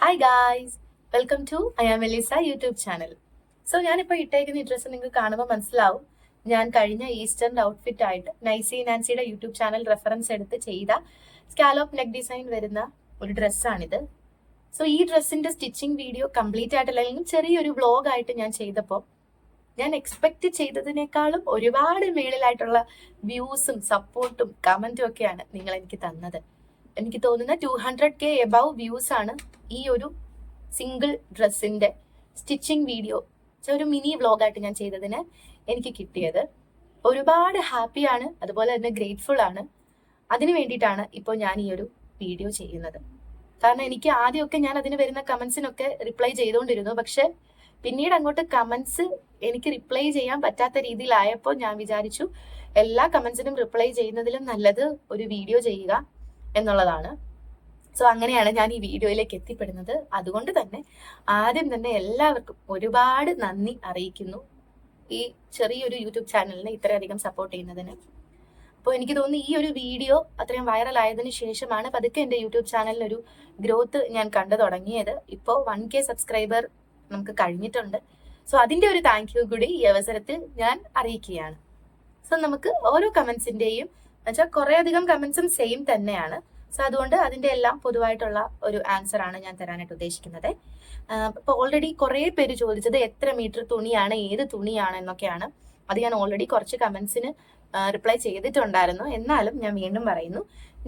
Hi guys welcome to I am Eliza YouTube channel so ഞാനിപ്പോൾ ഇട്ടേക്കുന്ന ഈ dress നിങ്ങൾക്ക് കാണുമ്പോൾ മനസ്സിലാവും. ഞാൻ കഴിഞ്ഞ ഈസ്റ്ററിന്റെ ഔട്ട്ഫിറ്റ് ആയിട്ട് നൈസി നാൻസിയുടെ യൂട്യൂബ് ചാനൽ റെഫറൻസ് എടുത്ത് ചെയ്ത സ്കാലോപ്പ് നെക്ക് ഡിസൈൻ വരുന്ന ഒരു ഡ്രസ്സാണിത് സോ ഈ ഡ്രസ്സിന്റെ സ്റ്റിച്ചിങ് വീഡിയോ കംപ്ലീറ്റ് ആയിട്ട് അല്ലെങ്കിൽ ചെറിയൊരു വ്ളോഗ് ആയിട്ട് ഞാൻ ചെയ്തപ്പോൾ ഞാൻ എക്സ്പെക്ട് ചെയ്തതിനേക്കാളും ഒരുപാട് മേളിലായിട്ടുള്ള വ്യൂസും സപ്പോർട്ടും കമന്റും ഒക്കെയാണ് നിങ്ങൾ എനിക്ക് തന്നത്. എനിക്ക് തോന്നുന്ന two hundred K above views ആണ് ഈ ഒരു സിംഗിൾ ഡ്രസ്സിന്റെ സ്റ്റിച്ചിങ് വീഡിയോ ഒരു മിനി വ്ളോഗായിട്ട് ഞാൻ ചെയ്തതിന് എനിക്ക് കിട്ടിയത്. ഒരുപാട് ഹാപ്പിയാണ് അതുപോലെ തന്നെ ഗ്രേറ്റ്ഫുൾ ആണ്. അതിന് വേണ്ടിയിട്ടാണ് ഇപ്പോൾ ഞാൻ ഈ ഒരു വീഡിയോ ചെയ്യുന്നത്. കാരണം എനിക്ക് ആദ്യമൊക്കെ ഞാൻ അതിന് വരുന്ന കമൻസിനൊക്കെ റിപ്ലൈ ചെയ്തുകൊണ്ടിരുന്നു പക്ഷെ പിന്നീട് അങ്ങോട്ട് കമൻസ് എനിക്ക് റിപ്ലൈ ചെയ്യാൻ പറ്റാത്ത രീതിയിലായപ്പോൾ ഞാൻ വിചാരിച്ചു എല്ലാ കമൻസിനും റിപ്ലൈ ചെയ്യുന്നതിലും നല്ലത് ഒരു വീഡിയോ ചെയ്യുക. എന്നുള്ളതാണ്. സോ അങ്ങനെയാണ് ഞാൻ ഈ വീഡിയോയിലേക്ക് എത്തിപ്പെടുന്നത്. അതുകൊണ്ട് തന്നെ ആദ്യം തന്നെ എല്ലാവർക്കും ഒരുപാട് നന്ദി അറിയിക്കുന്നു. ഈ ചെറിയൊരു യൂട്യൂബ് ചാനലിനെ ഇത്രയധികം സപ്പോർട്ട് ചെയ്യുന്നതിന്. അപ്പോൾ എനിക്ക് തോന്നുന്നു ഈ ഒരു വീഡിയോ അത്രയും വൈറൽ ആയതിനു ശേഷമാണ് പതുക്കെ എന്റെ യൂട്യൂബ് ചാനലിനൊരു ഗ്രോത്ത് ഞാൻ കണ്ടു തുടങ്ങിയത്. ഇപ്പോൾ വൺ കെ സബ്സ്ക്രൈബർ നമുക്ക് കഴിഞ്ഞിട്ടുണ്ട്. സോ അതിന്റെ ഒരു താങ്ക് യു കൂടി ഈ അവസരത്തിൽ ഞാൻ അറിയിക്കുകയാണ്. സോ നമുക്ക് ഓരോ കമന്റ്സിന്റെയും എന്നുവെച്ചാൽ കുറെ അധികം കമന്റ്സും സെയിം തന്നെയാണ്. സോ അതുകൊണ്ട് അതിന്റെ എല്ലാം പൊതുവായിട്ടുള്ള ഒരു ആൻസർ ആണ് ഞാൻ തരാനായിട്ട് ഉദ്ദേശിക്കുന്നത്. ഇപ്പൊ ഓൾറെഡി കുറെ പേര് ചോദിച്ചത് എത്ര മീറ്റർ തുണിയാണ് ഏത് തുണിയാണ് എന്നൊക്കെയാണ്. അത് ഞാൻ ഓൾറെഡി കുറച്ച് കമന്റ്സിന് റിപ്ലൈ ചെയ്തിട്ടുണ്ടായിരുന്നു. എന്നാലും ഞാൻ വീണ്ടും പറയുന്നു.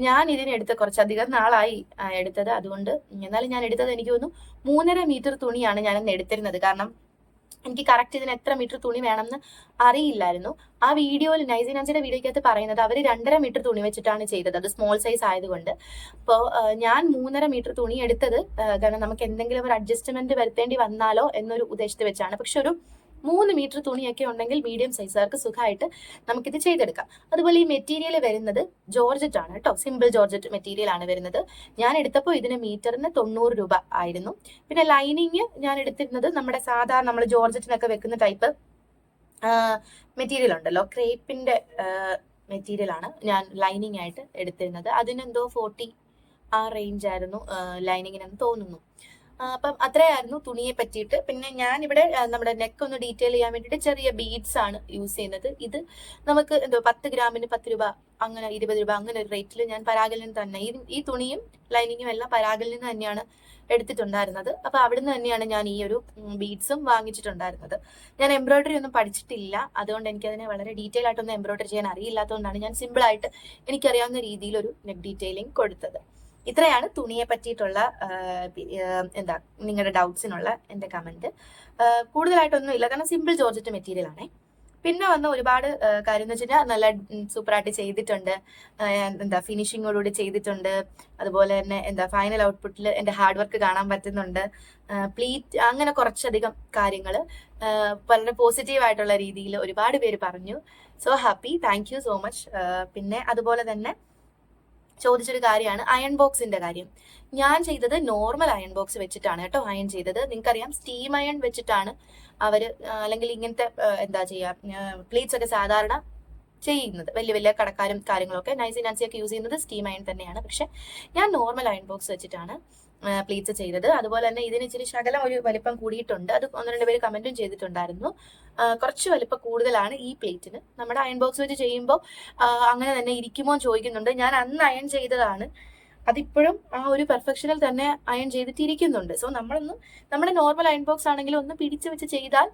ഞാൻ ഇതിനെടുത്ത കുറച്ചധികം നാളായി എടുത്തത്. അതുകൊണ്ട് എന്നാലും ഞാൻ എടുത്തത് എനിക്ക് തോന്നുന്നു മൂന്നര മീറ്റർ തുണിയാണ് ഞാൻ എടുത്തിരുന്നത്. കാരണം എനിക്ക് കറക്റ്റ് ഇതിന് എത്ര മീറ്റർ തുണി വേണമെന്ന് അറിയില്ലായിരുന്നു. ആ വീഡിയോയിൽ നൈസിനാൻസിയുടെ വീഡിയോയ്ക്കകത്ത് പറയുന്നത് അവർ രണ്ടര മീറ്റർ തുണി വെച്ചിട്ടാണ് ചെയ്തത്. അത് സ്മോൾ സൈസ് ആയതുകൊണ്ട്. അപ്പോൾ ഞാൻ മൂന്നര മീറ്റർ തുണി എടുത്തത് കാരണം നമുക്ക് എന്തെങ്കിലും ഒരു അഡ്ജസ്റ്റ്മെന്റ് വരുത്തേണ്ടി വന്നാലോ എന്നൊരു ഉദ്ദേശത്തിൽ വെച്ചാണ്. പക്ഷെ ഒരു മൂന്ന് മീറ്റർ തുണിയൊക്കെ ഉണ്ടെങ്കിൽ മീഡിയം സൈസുകാർക്ക് സുഖമായിട്ട് നമുക്കിത് ചെയ്തെടുക്കാം. അതുപോലെ ഈ മെറ്റീരിയൽ വരുന്നത് ജോർജറ്റ് ആണ് കേട്ടോ. സിമ്പിൾ ജോർജറ്റ് മെറ്റീരിയൽ ആണ് വരുന്നത്. ഞാൻ എടുത്തപ്പോൾ ഇതിന് മീറ്ററിന് തൊണ്ണൂറ് രൂപ ആയിരുന്നു. പിന്നെ ലൈനിങ് ഞാൻ എടുത്തിരുന്നത് നമ്മുടെ സാധാരണ നമ്മൾ ജോർജറ്റിനൊക്കെ വെക്കുന്ന ടൈപ്പ് മെറ്റീരിയൽ ഉണ്ടല്ലോ. ക്രേപ്പിന്റെ മെറ്റീരിയൽ ആണ് ഞാൻ ലൈനിങ് ആയിട്ട് എടുത്തിരുന്നത്. അതിനെന്തോ ഫോർട്ടി ആ റേഞ്ച് ആയിരുന്നു ലൈനിങ്ങിനെന്ന് തോന്നുന്നു. അപ്പം അത്രയായിരുന്നു തുണിയെ പറ്റിയിട്ട്. പിന്നെ ഞാൻ ഇവിടെ നമ്മുടെ നെക്ക് ഒന്ന് ഡീറ്റെയിൽ ചെയ്യാൻ വേണ്ടിയിട്ട് ചെറിയ ബീഡ്സ് ആണ് യൂസ് ചെയ്യുന്നത്. ഇത് നമുക്ക് എന്തോ പത്ത് ഗ്രാമിന് പത്ത് രൂപ അങ്ങനെ ഇരുപത് രൂപ അങ്ങനെ ഒരു റേറ്റിൽ ഞാൻ പരാഗിൽ നിന്ന് തന്നെ ഈ തുണിയും ലൈനിങ്ങും എല്ലാം പരാഗിൽ നിന്ന് തന്നെയാണ് എടുത്തിട്ടുണ്ടായിരുന്നത്. അപ്പൊ അവിടുന്ന് തന്നെയാണ് ഞാൻ ഈ ഒരു ബീഡ്സും വാങ്ങിച്ചിട്ടുണ്ടായിരുന്നത്. ഞാൻ എംബ്രോയിഡറി ഒന്നും പഠിച്ചിട്ടില്ല. അതുകൊണ്ട് എനിക്ക് അതിനെ വളരെ ഡീറ്റെയിൽ ആയിട്ടൊന്നും എംബ്രോയിഡറി ചെയ്യാൻ അറിയില്ലാത്തതുകൊണ്ടാണ് ഞാൻ സിമ്പിൾ ആയിട്ട് എനിക്കറിയാവുന്ന രീതിയിൽ ഒരു നെക്ക് ഡീറ്റെയിലിംഗ് കൊടുത്തത്. ഇത്രയാണ് തുണിയെ പറ്റിയിട്ടുള്ള എന്താ നിങ്ങളുടെ ഡൗട്ട്സിനുള്ള എന്റെ കമന്റ് കൂടുതലായിട്ടൊന്നും ഇല്ല. കാരണം സിമ്പിൾ ജോർജറ്റ് മെറ്റീരിയൽ ആണേ. പിന്നെ വന്ന ഒരുപാട് കാര്യം എന്ന് വെച്ചാൽ നല്ല സൂപ്പറായിട്ട് ചെയ്തിട്ടുണ്ട്. എന്താ ഫിനിഷിങ്ങോടുകൂടി ചെയ്തിട്ടുണ്ട്. അതുപോലെ തന്നെ എന്താ ഫൈനൽ ഔട്ട്പുട്ടിൽ എന്റെ ഹാർഡ് വർക്ക് കാണാൻ പറ്റുന്നുണ്ട്. പ്ലീറ്റ് അങ്ങനെ കുറച്ചധികം കാര്യങ്ങൾ വളരെ പോസിറ്റീവ് ആയിട്ടുള്ള രീതിയിൽ ഒരുപാട് പേര് പറഞ്ഞു. So happy thank you so much പിന്നെ അതുപോലെ തന്നെ ചോദിച്ചൊരു കാര്യമാണ് അയൺ ബോക്സിന്റെ കാര്യം. ഞാൻ ചെയ്തത് നോർമൽ അയൺ ബോക്സ് വെച്ചിട്ടാണ് കേട്ടോ അയൺ ചെയ്തത്. നിങ്ങൾക്കറിയാം സ്റ്റീം അയൺ വെച്ചിട്ടാണ് അവർ അല്ലെങ്കിൽ ഇങ്ങനത്തെ എന്താ ചെയ്യാ പ്ലേറ്റ്സ് ഒക്കെ സാധാരണ ചെയ്യുന്നത്. വലിയ വലിയ കടക്കാരും കാര്യങ്ങളൊക്കെ നൈസി നാൻസി ഒക്കെ യൂസ് ചെയ്യുന്നത് സ്റ്റീം അയൺ തന്നെയാണ്. പക്ഷെ ഞാൻ നോർമൽ അയൺ ബോക്സ് വെച്ചിട്ടാണ് പ്ലീറ്റ്സ് ചെയ്തത്. അതുപോലെ തന്നെ ഇതിന് ഇച്ചിരി ശകലം ഒരു വലിപ്പം കൂടിയിട്ടുണ്ട്. അത് ഒന്ന് രണ്ട് പേര് കമന്റും ചെയ്തിട്ടുണ്ടായിരുന്നു. കുറച്ച് വലിപ്പം കൂടുതലാണ് ഈ പ്ലേറ്റിന്. നമ്മുടെ അയൺ ബോക്സ് വെച്ച് ചെയ്യുമ്പോൾ അങ്ങനെ തന്നെ ഇരിക്കുമോ ചോദിക്കുന്നുണ്ട്. ഞാൻ അന്ന് അയൺ ചെയ്തതാണ്. അതിപ്പോഴും ആ ഒരു പെർഫെക്ഷനിൽ തന്നെ അയൺ ചെയ്തിട്ടിരിക്കുന്നുണ്ട്. സോ നമ്മളൊന്ന് നമ്മുടെ നോർമൽ അയൺ ബോക്സ് ആണെങ്കിലും ഒന്ന് പിടിച്ചു വെച്ച് ചെയ്താൽ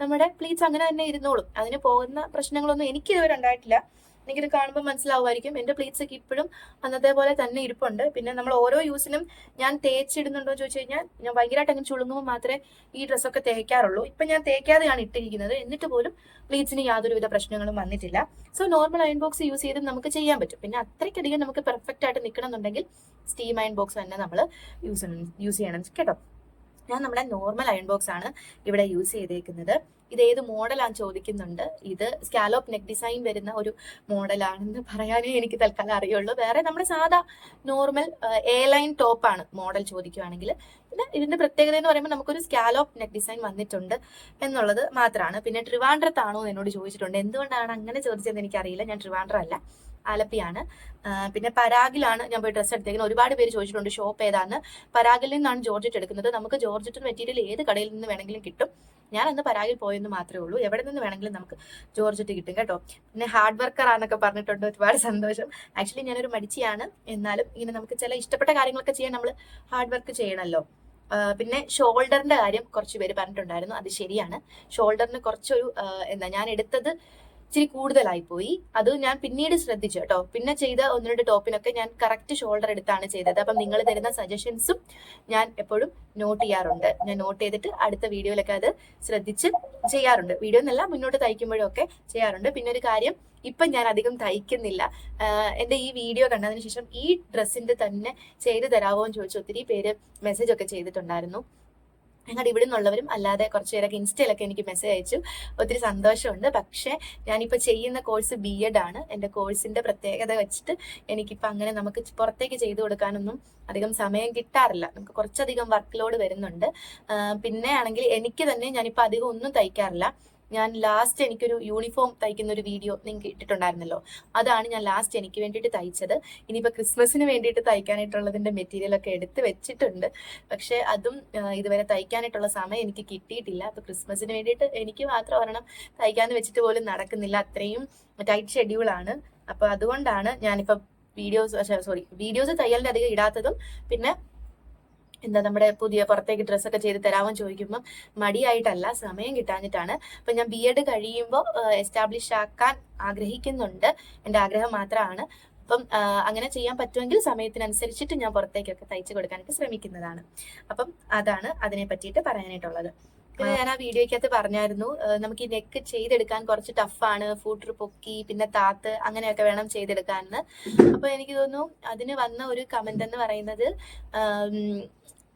നമ്മുടെ പ്ലീറ്റ്സ് അങ്ങനെ തന്നെ ഇരുന്നോളും. അതിന് പോകുന്ന പ്രശ്നങ്ങളൊന്നും എനിക്ക് ഇതുവരെ ഉണ്ടായിട്ടില്ല. എനിക്കിത് കാണുമ്പോൾ മനസ്സിലാവുമായിരിക്കും. എന്റെ പ്ലീറ്റ്സ് ഒക്കെ ഇപ്പോഴും അന്നത്തെ പോലെ തന്നെ ഇരിപ്പുണ്ട്. പിന്നെ നമ്മൾ ഓരോ യൂസിനും ഞാൻ തേച്ചിടുന്നുണ്ടോ ചോദിച്ചു കഴിഞ്ഞാൽ ഞാൻ ഭയങ്കരമായിട്ട് അങ്ങ് ചുളുങ്ങുമ്പോൾ മാത്രമേ ഈ ഡ്രസ്സൊക്കെ തേക്കാറുള്ളൂ. ഇപ്പൊ ഞാൻ തേക്കാതെയാണ് ഇട്ടിരിക്കുന്നത്. എന്നിട്ട് പോലും പ്ലീറ്റ്സിന് യാതൊരുവിധ പ്രശ്നങ്ങളും വന്നിട്ടില്ല. So normal iron box use ചെയ്ത് നമുക്ക് ചെയ്യാൻ പറ്റും. പിന്നെ അത്രയ്ക്കധികം നമുക്ക് പെർഫെക്റ്റ് ആയിട്ട് നിൽക്കണം എന്നുണ്ടെങ്കിൽ സ്റ്റീം അയൺ ബോക്സ് തന്നെ നമ്മൾ യൂസ് യൂസ് ചെയ്യണം. കേട്ടോ? ഞാൻ നമ്മുടെ നോർമൽ അയൺ ബോക്സ് ആണ് ഇവിടെ യൂസ് ചെയ്തേക്കുന്നത്. ഇത് ഏത് മോഡലാണ് ചോദിക്കുന്നുണ്ട്. ഇത് സ്കാലോപ്പ് നെക്ക് ഡിസൈൻ വരുന്ന ഒരു മോഡലാണെന്ന് പറയാനേ എനിക്ക് തൽക്കാലം അറിയുള്ളൂ. വേറെ നമ്മുടെ സാധാ നോർമൽ എ ലൈൻ ടോപ്പ് ആണ് മോഡൽ ചോദിക്കുകയാണെങ്കിൽ പിന്നെ ഇതിന്റെ പ്രത്യേകത എന്ന് പറയുമ്പോൾ നമുക്കൊരു സ്കാലോപ്പ് നെക്ക് ഡിസൈൻ വന്നിട്ടുണ്ട് എന്നുള്ളത് മാത്രമാണ്. പിന്നെ ട്രിവാൻഡ്രത്താണോ എന്നോട് ചോദിച്ചിട്ടുണ്ട്. എന്തുകൊണ്ടാണ് അങ്ങനെ ചോദിച്ചതെന്ന് എനിക്കറിയില്ല. ഞാൻ ട്രിവാൻഡ്ര അല്ല ആലപ്പിയാണ് പിന്നെ പരാഗിലാണ് ഞാൻ പോയി ഡ്രസ്സ് എടുത്തേക്കുന്നത്. ഒരുപാട് പേര് ചോദിച്ചിട്ടുണ്ട് ഷോപ്പ് ഏതാണ് പരാഗിൽ നിന്നാണ് ജോർജറ്റ് എടുക്കുന്നത്. നമുക്ക് ജോർജറ്റ് മെറ്റീരിയൽ ഏത് കടയിൽ നിന്ന് വേണമെങ്കിലും കിട്ടും. ഞാൻ അന്ന് പരാഗിൽ പോയെന്ന് മാത്രമേ ഉള്ളൂ. എവിടെ നിന്ന് വേണമെങ്കിലും നമുക്ക് ജോർജറ്റ് കിട്ടും കേട്ടോ. പിന്നെ ഹാർഡ് വർക്കർ ആണെന്നൊക്കെ പറഞ്ഞിട്ടുണ്ട്. ഒരുപാട് സന്തോഷം. ആക്ച്വലി ഞാനൊരു മടിച്ചിയാണ്. എന്നാലും ഇങ്ങനെ നമുക്ക് ചില ഇഷ്ടപ്പെട്ട കാര്യങ്ങളൊക്കെ ചെയ്യാൻ നമ്മൾ ഹാർഡ് വർക്ക് ചെയ്യണമല്ലോ പിന്നെ ഷോൾഡറിന്റെ കാര്യം കുറച്ച് പേര് പറഞ്ഞിട്ടുണ്ടായിരുന്നു. അത് ശരിയാണ്. ഷോൾഡറിന് കുറച്ചൊരു എന്താ ഞാൻ എടുത്തത് ഇച്ചിരി കൂടുതലായി പോയി അത് ഞാൻ പിന്നീട് ശ്രദ്ധിച്ചു കേട്ടോ. പിന്നെ ചെയ്ത ഒന്ന് രണ്ട് ടോപ്പിനൊക്കെ ഞാൻ കറക്റ്റ് ഷോൾഡർ എടുത്താണ് ചെയ്തത്. അപ്പം നിങ്ങൾ തരുന്ന സജഷൻസും ഞാൻ എപ്പോഴും നോട്ട് ചെയ്യാറുണ്ട്. ഞാൻ നോട്ട് ചെയ്തിട്ട് അടുത്ത വീഡിയോയിലൊക്കെ അത് ശ്രദ്ധിച്ച് ചെയ്യാറുണ്ട്. വീഡിയോ എന്നല്ല മുന്നോട്ട് തയ്ക്കുമ്പോഴും ഒക്കെ ചെയ്യാറുണ്ട്. പിന്നെ ഒരു കാര്യം ഇപ്പം ഞാൻ അധികം തയ്ക്കുന്നില്ല. എന്റെ ഈ വീഡിയോ കണ്ടതിന് ശേഷം ഈ ഡ്രസ്സിന്റെ തന്നെ ചെയ്ത് തരാമോ എന്ന് ചോദിച്ചു ഒത്തിരി പേര് മെസ്സേജ് ഒക്കെ ചെയ്തിട്ടുണ്ടായിരുന്നു. ഞങ്ങളുടെ ഇവിടെ നിന്നുള്ളവരും അല്ലാതെ കുറച്ച് പേരൊക്കെ ഇൻസ്റ്റയിലൊക്കെ എനിക്ക് മെസ്സേജ് അയച്ചു. ഒത്തിരി സന്തോഷമുണ്ട്. പക്ഷേ ഞാനിപ്പോൾ ചെയ്യുന്ന കോഴ്സ് ബി എഡ് ആണ്. എന്റെ കോഴ്സിന്റെ പ്രത്യേകത വെച്ചിട്ട് എനിക്കിപ്പോൾ അങ്ങനെ നമുക്ക് പുറത്തേക്ക് ചെയ്തു കൊടുക്കാനൊന്നും അധികം സമയം കിട്ടാറില്ല. നമുക്ക് കുറച്ചധികം വർക്ക് ലോഡ് വരുന്നുണ്ട്. പിന്നെ ആണെങ്കിൽ എനിക്ക് തന്നെ ഞാനിപ്പോൾ അധികം ഒന്നും തയ്ക്കാറില്ല. ഞാൻ ലാസ്റ്റ് എനിക്കൊരു യൂണിഫോം തയ്ക്കുന്ന ഒരു വീഡിയോ നിങ്ങൾക്ക് ഇട്ടിട്ടുണ്ടായിരുന്നല്ലോ. അതാണ് ഞാൻ ലാസ്റ്റ് എനിക്ക് വേണ്ടിയിട്ട് തയ്ച്ചത്. ഇനിയിപ്പോൾ ക്രിസ്മസിന് വേണ്ടിയിട്ട് തയ്ക്കാനായിട്ടുള്ളതിന്റെ മെറ്റീരിയൽ ഒക്കെ എടുത്ത് വെച്ചിട്ടുണ്ട്. പക്ഷേ അതും ഇതുവരെ തയ്ക്കാനായിട്ടുള്ള സമയം എനിക്ക് കിട്ടിയിട്ടില്ല. അപ്പോൾ ക്രിസ്മസിന് വേണ്ടിയിട്ട് എനിക്ക് മാത്രം ഒരെണ്ണം തയ്ക്കാന്ന് വെച്ചിട്ട് പോലും നടക്കുന്നില്ല. അത്രയും ടൈറ്റ് ഷെഡ്യൂളാണ് അപ്പോൾ അതുകൊണ്ടാണ് ഞാനിപ്പോൾ വീഡിയോസ് സോറി വീഡിയോസ് തയ്യലിന്റെ അധികം ഇടാത്തതും പിന്നെ എന്താ നമ്മുടെ പുതിയ പുറത്തേക്ക് ഡ്രസ്സൊക്കെ ചെയ്ത് തരാമെന്ന് ചോദിക്കുമ്പോൾ മടിയായിട്ടല്ല സമയം കിട്ടാഞ്ഞിട്ടാണ്. അപ്പൊ ഞാൻ ബി എഡ് കഴിയുമ്പോൾ എസ്റ്റാബ്ലിഷ് ആക്കാൻ ആഗ്രഹിക്കുന്നുണ്ട്. എന്റെ ആഗ്രഹം മാത്രമാണ്. അപ്പം അങ്ങനെ ചെയ്യാൻ പറ്റുമെങ്കിൽ സമയത്തിനനുസരിച്ചിട്ട് ഞാൻ പുറത്തേക്കൊക്കെ തയ്ച്ചു കൊടുക്കാനൊക്കെ ശ്രമിക്കുന്നതാണ്. അപ്പം അതാണ് അതിനെ പറ്റിയിട്ട് പറയാനായിട്ടുള്ളത്. പിന്നെ ഞാൻ ആ വീഡിയോയ്ക്കകത്ത് പറഞ്ഞായിരുന്നു നമുക്ക് ഈ നെക്ക് ചെയ്തെടുക്കാൻ കുറച്ച് ടഫാണ് ഫൂട്ടർ പൊക്കി പിന്നെ താത്ത് അങ്ങനെയൊക്കെ വേണം ചെയ്തെടുക്കാനെന്ന് അപ്പൊ എനിക്ക് തോന്നുന്നു അതിന് വന്ന ഒരു കമന്റ് എന്ന് പറയുന്നത്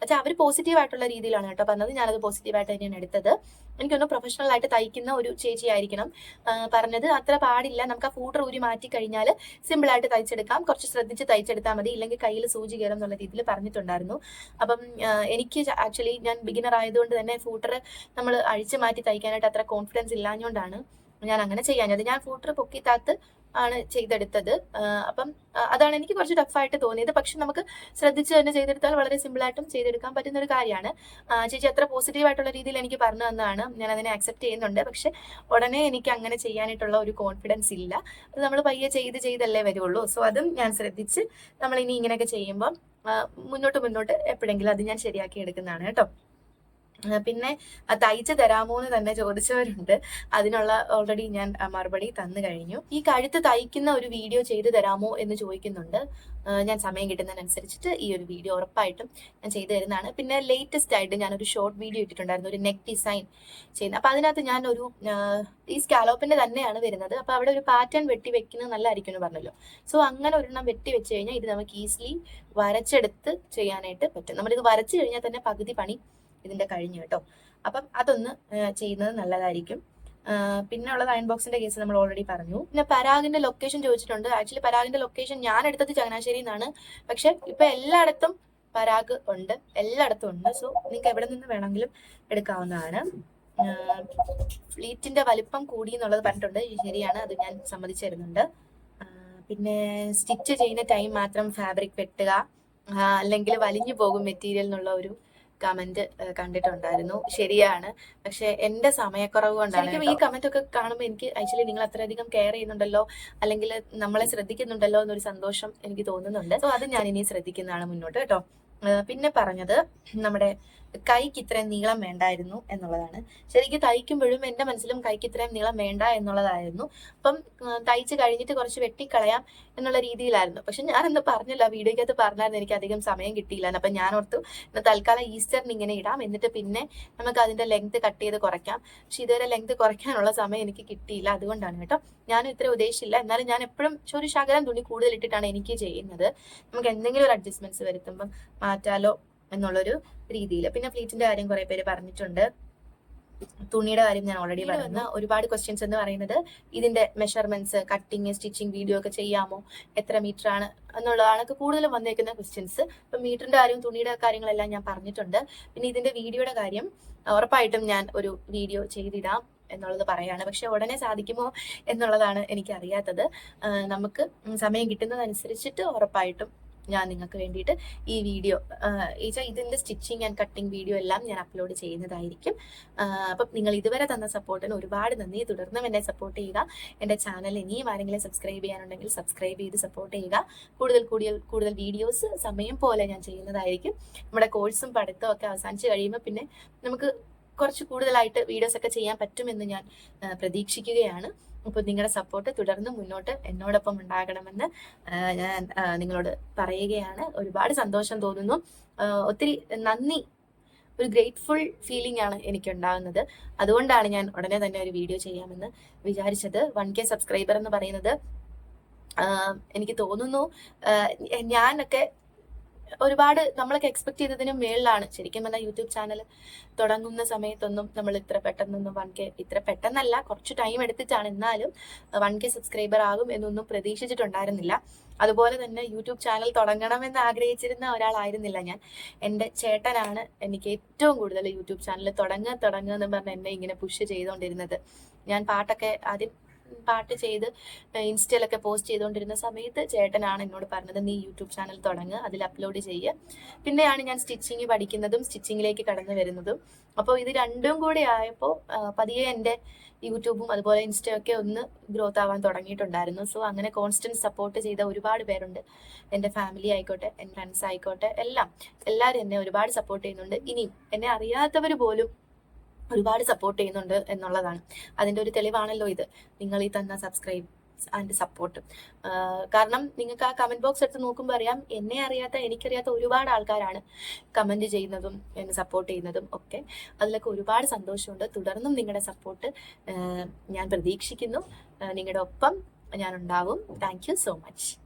പക്ഷെ അവർ പോസിറ്റീവ് ആയിട്ടുള്ള രീതിയിലാണ് കേട്ടോ പറഞ്ഞത്. ഞാനത് പോസിറ്റീവായിട്ട് തന്നെയാണ് എടുത്തത്. എനിക്കൊന്ന് പ്രൊഫഷണൽ ആയിട്ട് തയ്ക്കുന്ന ഒരു ചേച്ചി ആയിരിക്കണം. പറഞ്ഞത് അത്ര പാടില്ല. നമുക്ക് ആ ഫൂട്ടർ ഊരി മാറ്റി കഴിഞ്ഞാൽ സിമ്പിൾ ആയിട്ട് തയ്ച്ചെടുക്കാം. കുറച്ച് ശ്രദ്ധിച്ച് തയ്ച്ചെടുത്താൽ മതി. ഇല്ലെങ്കിൽ കയ്യിൽ സൂചി കയറും എന്നുള്ള രീതിയിൽ പറഞ്ഞിട്ടുണ്ടായിരുന്നു. അപ്പം എനിക്ക് ആക്ച്വലി ഞാൻ ബിഗിനർ ആയതുകൊണ്ട് തന്നെ ഫൂട്ടർ നമ്മൾ അഴിച്ചു മാറ്റി തയ്ക്കാനായിട്ട് അത്ര കോൺഫിഡൻസ് ഇല്ലാഞ്ഞുകൊണ്ടാണ് ഞാൻ അങ്ങനെ ചെയ്യാഞ്ഞത് ഞാൻ ഫൂട്ടർ പൊക്കിത്താത്ത് ആണ് ചെയ്തെടുത്തത്. അപ്പം അതാണ് എനിക്ക് കുറച്ച് ടഫായിട്ട് തോന്നിയത്. പക്ഷെ നമുക്ക് ശ്രദ്ധിച്ച് തന്നെ ചെയ്തെടുത്താൽ വളരെ സിമ്പിൾ ആയിട്ടും ചെയ്തെടുക്കാൻ പറ്റുന്ന ഒരു കാര്യമാണ്. ചേച്ചി അത്ര പോസിറ്റീവ് ആയിട്ടുള്ള രീതിയിൽ എനിക്ക് പറഞ്ഞു തന്നതാണ്. ഞാൻ അതിനെ അക്സെപ്റ്റ് ചെയ്യുന്നുണ്ട്. പക്ഷെ ഉടനെ എനിക്ക് അങ്ങനെ ചെയ്യാനായിട്ടുള്ള ഒരു കോൺഫിഡൻസ് ഇല്ല. അത് നമ്മൾ പയ്യെ ചെയ്ത് ചെയ്തല്ലേ വരുള്ളൂ. സോ അതും ഞാൻ ശ്രദ്ധിച്ച് നമ്മൾ ഇനി ഇങ്ങനെയൊക്കെ ചെയ്യുമ്പോൾ മുന്നോട്ട് മുന്നോട്ട് എപ്പോഴെങ്കിലും അത് ഞാൻ ശരിയാക്കി എടുക്കുന്നതാണ് കേട്ടോ. പിന്നെ തയ്ച്ചു തരാമോ എന്ന് തന്നെ ചോദിച്ചവരുണ്ട്. അതിനുള്ള ഓൾറെഡി ഞാൻ മറുപടി തന്നു കഴിഞ്ഞു. ഈ കഴുത്ത് തയ്ക്കുന്ന ഒരു വീഡിയോ ചെയ്തു തരാമോ എന്ന് ചോദിക്കുന്നുണ്ട്. ഞാൻ സമയം കിട്ടുന്നതിനനുസരിച്ചിട്ട് ഈ ഒരു വീഡിയോ ഉറപ്പായിട്ടും ഞാൻ ചെയ്തു തരുന്നതാണ്. പിന്നെ ലേറ്റസ്റ്റ് ആയിട്ട് ഞാൻ ഒരു ഷോർട്ട് വീഡിയോ ഇട്ടിട്ടുണ്ടായിരുന്നു ഒരു നെക്ക് ഡിസൈൻ ചെയ്യുന്നത് അപ്പൊ അതിനകത്ത് ഞാൻ ഒരു ഈ സ്കാലോപ്പിന്റെ തന്നെയാണ് വരുന്നത്. അപ്പൊ അവിടെ ഒരു പാറ്റേൺ വെട്ടി വെക്കുന്നത് നല്ലതായിരിക്കും എന്ന് പറഞ്ഞല്ലോ. സോ അങ്ങനെ ഒരെണ്ണം വെട്ടി വെച്ച് കഴിഞ്ഞാൽ ഇത് നമുക്ക് ഈസിലി വരച്ചെടുത്ത് ചെയ്യാനായിട്ട് പറ്റും. നമ്മളിത് വരച്ചു കഴിഞ്ഞാൽ തന്നെ പകുതി പണി ഇതിന്റെ കഴിഞ്ഞു കേട്ടോ. അപ്പം അതൊന്ന് ചെയ്യുന്നത് നല്ലതായിരിക്കും. പിന്നെ ഉള്ളത് അയൺ ബോക്സിന്റെ കേസ് നമ്മൾ ഓൾറെഡി പറഞ്ഞു. പിന്നെ പരാഗിന്റെ ലൊക്കേഷൻ ചോദിച്ചിട്ടുണ്ട്. ആക്ച്വലി പരാഗിന്റെ ലൊക്കേഷൻ ഞാൻ എടുത്തത് ചങ്ങനാശ്ശേരി എന്നാണ് പക്ഷെ ഇപ്പൊ എല്ലായിടത്തും പരാഗ് ഉണ്ട്. എല്ലായിടത്തും ഉണ്ട്. സോ നിങ്ങൾക്ക് എവിടെ നിന്ന് വേണമെങ്കിലും എടുക്കാവുന്നതാണ്. ഫ്ലീറ്റിന്റെ വലിപ്പം കൂടി എന്നുള്ളത് പറഞ്ഞിട്ടുണ്ട്. ശരിയാണ്. അത് ഞാൻ സമ്മതിച്ചു തരുന്നുണ്ട്. പിന്നെ സ്റ്റിച്ച് ചെയ്യുന്ന ടൈം മാത്രം ഫാബ്രിക് വെട്ടുക. അല്ലെങ്കിൽ വലിഞ്ഞു പോകും മെറ്റീരിയൽ എന്നുള്ള ഒരു കമന്റ് കണ്ടിട്ടുണ്ടായിരുന്നു. ശരിയാണ്. പക്ഷെ എന്റെ സമയക്കുറവ് കൊണ്ടാണ് ശരിക്കും ഈ കമന്റ് ഒക്കെ കാണുമ്പോൾ എനിക്ക് ആക്ച്വലി നിങ്ങൾ അത്രയധികം കെയർ ചെയ്യുന്നുണ്ടല്ലോ അല്ലെങ്കിൽ നമ്മളെ ശ്രദ്ധിക്കുന്നുണ്ടല്ലോ എന്നൊരു സന്തോഷം എനിക്ക് തോന്നുന്നുണ്ട്. സോ അത് ഞാൻ ഇനി ശ്രദ്ധിക്കുന്നതാണ് മുന്നോട്ട് കേട്ടോ. പിന്നെ പറഞ്ഞത് നമ്മുടെ കൈക്ക് ഇത്രയും നീളം വേണ്ടായിരുന്നു എന്നുള്ളതാണ്. ശരിക്കും തയ്ക്കുമ്പോഴും എന്റെ മനസ്സിലും കൈക്ക് ഇത്രയും നീളം വേണ്ട എന്നുള്ളതായിരുന്നു. അപ്പം തയ്ച്ച് കഴിഞ്ഞിട്ട് കുറച്ച് വെട്ടിക്കളയാം എന്നുള്ള രീതിയിലായിരുന്നു. പക്ഷെ ഞാൻ എന്താ പറഞ്ഞില്ല വീഡിയോക്കകത്ത് പറഞ്ഞായിരുന്നു എനിക്ക് അധികം സമയം കിട്ടിയില്ല അപ്പൊ ഞാൻ ഓർത്തു തൽക്കാലം ഈസ്റ്ററിന് ഇങ്ങനെ ഇടാം. എന്നിട്ട് പിന്നെ നമുക്ക് അതിന്റെ ലെങ്ത് കട്ട് ചെയ്ത് കുറയ്ക്കാം. പക്ഷെ ഇതുവരെ ലെങ്ത് കുറയ്ക്കാനുള്ള സമയം എനിക്ക് കിട്ടിയില്ല. അതുകൊണ്ടാണ് കേട്ടോ. ഞാനും ഇത്ര ഉദ്ദേശിച്ചില്ല. എന്നാലും ഞാൻ എപ്പോഴും ഒരു ശകലം തുണി കൂടുതൽ ഇട്ടിട്ടാണ് എനിക്ക് ചെയ്യുന്നത്. നമുക്ക് എന്തെങ്കിലും ഒരു അഡ്ജസ്റ്റ്മെന്റ്സ് വരുത്തുമ്പം മാറ്റാലോ എന്നുള്ളൊരു രീതിയിൽ പിന്നെ ഫ്ലീറ്റിന്റെ കാര്യം കുറെ പേര് പറഞ്ഞിട്ടുണ്ട്. തുണിയുടെ കാര്യം ഞാൻ ഓൾറെഡി പറഞ്ഞു. ഒരുപാട് ക്വസ്റ്റ്യൻസ് എന്ന് പറയുന്നത് ഇതിന്റെ മെഷർമെന്റ്സ് കട്ടിങ് സ്റ്റിച്ചിങ് വീഡിയോ ഒക്കെ ചെയ്യാമോ? എത്ര മീറ്റർ ആണ് എന്നുള്ളതാണ് കൂടുതലും വന്നേക്കുന്ന ക്വസ്റ്റ്യൻസ് ഇപ്പൊ മീറ്ററിന്റെ കാര്യം തുണിയുടെ കാര്യങ്ങളെല്ലാം ഞാൻ പറഞ്ഞിട്ടുണ്ട്. പിന്നെ ഇതിന്റെ വീഡിയോയുടെ കാര്യം ഉറപ്പായിട്ടും ഞാൻ ഒരു വീഡിയോ ചെയ്തിടാം എന്നുള്ളത് പറയാണ്. പക്ഷെ ഉടനെ സാധിക്കുമോ എന്നുള്ളതാണ് എനിക്ക് അറിയാത്തത് നമുക്ക് സമയം കിട്ടുന്നതനുസരിച്ചിട്ട് ഉറപ്പായിട്ടും ഞാൻ നിങ്ങൾക്ക് വേണ്ടിയിട്ട് ഈ വീഡിയോ ഈ ഇതിന്റെ സ്റ്റിച്ചിങ് ആൻഡ് കട്ടിങ് വീഡിയോ എല്ലാം ഞാൻ അപ്ലോഡ് ചെയ്യുന്നതായിരിക്കും. അപ്പം നിങ്ങൾ ഇതുവരെ തന്ന സപ്പോർട്ടിന് ഒരുപാട് നന്ദി. തുടർന്നും എന്നെ സപ്പോർട്ട് ചെയ്യുക. എന്റെ ചാനൽ ഇനിയും ആരെങ്കിലും സബ്സ്ക്രൈബ് ചെയ്യാനുണ്ടെങ്കിൽ സബ്സ്ക്രൈബ് ചെയ്ത് സപ്പോർട്ട് ചെയ്യുക. കൂടുതൽ കൂടുതൽ കൂടുതൽ വീഡിയോസ് സമയം പോലെ ഞാൻ ചെയ്യുന്നതായിരിക്കും. നമ്മുടെ കോഴ്സും പഠിത്തവും ഒക്കെ അവസാനിച്ച് കഴിയുമ്പോൾ പിന്നെ നമുക്ക് കുറച്ച് കൂടുതലായിട്ട് വീഡിയോസ് ഒക്കെ ചെയ്യാൻ പറ്റുമെന്ന് ഞാൻ പ്രതീക്ഷിക്കുകയാണ്. അപ്പോൾ നിങ്ങളുടെ സപ്പോർട്ട് തുടർന്ന് മുന്നോട്ട് എന്നോടൊപ്പം ഉണ്ടാകണമെന്ന് ഞാൻ നിങ്ങളോട് പറയുകയാണ്. ഒരുപാട് സന്തോഷം തോന്നുന്നു. ഒത്തിരി നന്ദി. ഒരു ഗ്രേറ്റ്ഫുൾ ഫീലിംഗ് ആണ് എനിക്ക് ഉണ്ടാകുന്നത് അതുകൊണ്ടാണ് ഞാൻ ഉടനെ തന്നെ ഒരു വീഡിയോ ചെയ്യാമെന്ന് വിചാരിച്ചത്. വൺ കെ സബ്സ്ക്രൈബർ എന്ന് പറയുന്നത് എനിക്ക് തോന്നുന്നു. ഞാനൊക്കെ ഒരുപാട് നമ്മളൊക്കെ എക്സ്പെക്ട് ചെയ്തതിന് മേളിലാണ്. ശരിക്കും പറഞ്ഞാൽ യൂട്യൂബ് ചാനൽ തുടങ്ങുന്ന സമയത്തൊന്നും നമ്മൾ ഇത്ര പെട്ടെന്നൊന്നും വൺ കെ ഇത്ര പെട്ടെന്നല്ല കുറച്ച് ടൈം എടുത്തിട്ടാണ് എന്നാലും വൺ കെ സബ്സ്ക്രൈബർ ആകും എന്നൊന്നും പ്രതീക്ഷിച്ചിട്ടുണ്ടായിരുന്നില്ല. അതുപോലെ തന്നെ യൂട്യൂബ് ചാനൽ തുടങ്ങണമെന്ന് ആഗ്രഹിച്ചിരുന്ന ഒരാളായിരുന്നില്ല ഞാൻ. എന്റെ ചേട്ടനാണ് എനിക്ക് ഏറ്റവും കൂടുതൽ യൂട്യൂബ് ചാനൽ തുടങ്ങുക തുടങ്ങുക എന്ന് പറഞ്ഞ് എന്നെ ഇങ്ങനെ പുഷ് ചെയ്തുകൊണ്ടിരുന്നത് ഞാൻ പാട്ടൊക്കെ ആദ്യം പാട്ട് ചെയ്ത് ഇൻസ്റ്റയിലൊക്കെ പോസ്റ്റ് ചെയ്തുകൊണ്ടിരുന്ന സമയത്ത് ചേട്ടനാണ് എന്നോട് പറഞ്ഞത് നീ യൂട്യൂബ് ചാനൽ തുടങ്ങുക അതിൽ അപ്ലോഡ് ചെയ്യുക പിന്നെയാണ് ഞാൻ സ്റ്റിച്ചിങ് പഠിക്കുന്നതും സ്റ്റിച്ചിങ്ങിലേക്ക് കടന്നു വരുന്നതും. അപ്പോൾ ഇത് രണ്ടും കൂടി ആയപ്പോൾ പതിയെ എന്റെ യൂട്യൂബും അതുപോലെ ഇൻസ്റ്റയൊക്കെ ഒന്ന് ഗ്രോത്ത് ആവാൻ തുടങ്ങിയിട്ടുണ്ടായിരുന്നു. സോ അങ്ങനെ കോൺസ്റ്റന്റ് സപ്പോർട്ട് ചെയ്ത ഒരുപാട് പേരുണ്ട്. എന്റെ ഫാമിലി ആയിക്കോട്ടെ എന്റെ ഫ്രണ്ട്സ് ആയിക്കോട്ടെ എല്ലാം. എല്ലാവരും എന്നെ ഒരുപാട് സപ്പോർട്ട് ചെയ്യുന്നുണ്ട്. ഇനിയും എന്നെ അറിയാത്തവർ പോലും ഒരുപാട് സപ്പോർട്ട് ചെയ്യുന്നുണ്ട് എന്നുള്ളതാണ്. അതിന്റെ ഒരു തെളിവാണല്ലോ ഇത്. നിങ്ങൾ ഈ തന്ന സബ്സ്ക്രൈബ് ആൻഡ് സപ്പോർട്ട് കാരണം നിങ്ങൾക്ക് ആ കമന്റ് ബോക്സ് എടുത്ത് നോക്കുമ്പോൾ അറിയാം എന്നെ അറിയാത്ത എനിക്കറിയാത്ത ഒരുപാട് ആൾക്കാരാണ് കമന്റ് ചെയ്യുന്നതും എന്നെ സപ്പോർട്ട് ചെയ്യുന്നതും ഒക്കെ. അതിലൊക്കെ ഒരുപാട് സന്തോഷമുണ്ട്. തുടർന്നും നിങ്ങളുടെ സപ്പോർട്ട് ഞാൻ പ്രതീക്ഷിക്കുന്നു. നിങ്ങളുടെ ഒപ്പം ഞാൻ ഉണ്ടാവും താങ്ക് സോ മച്ച്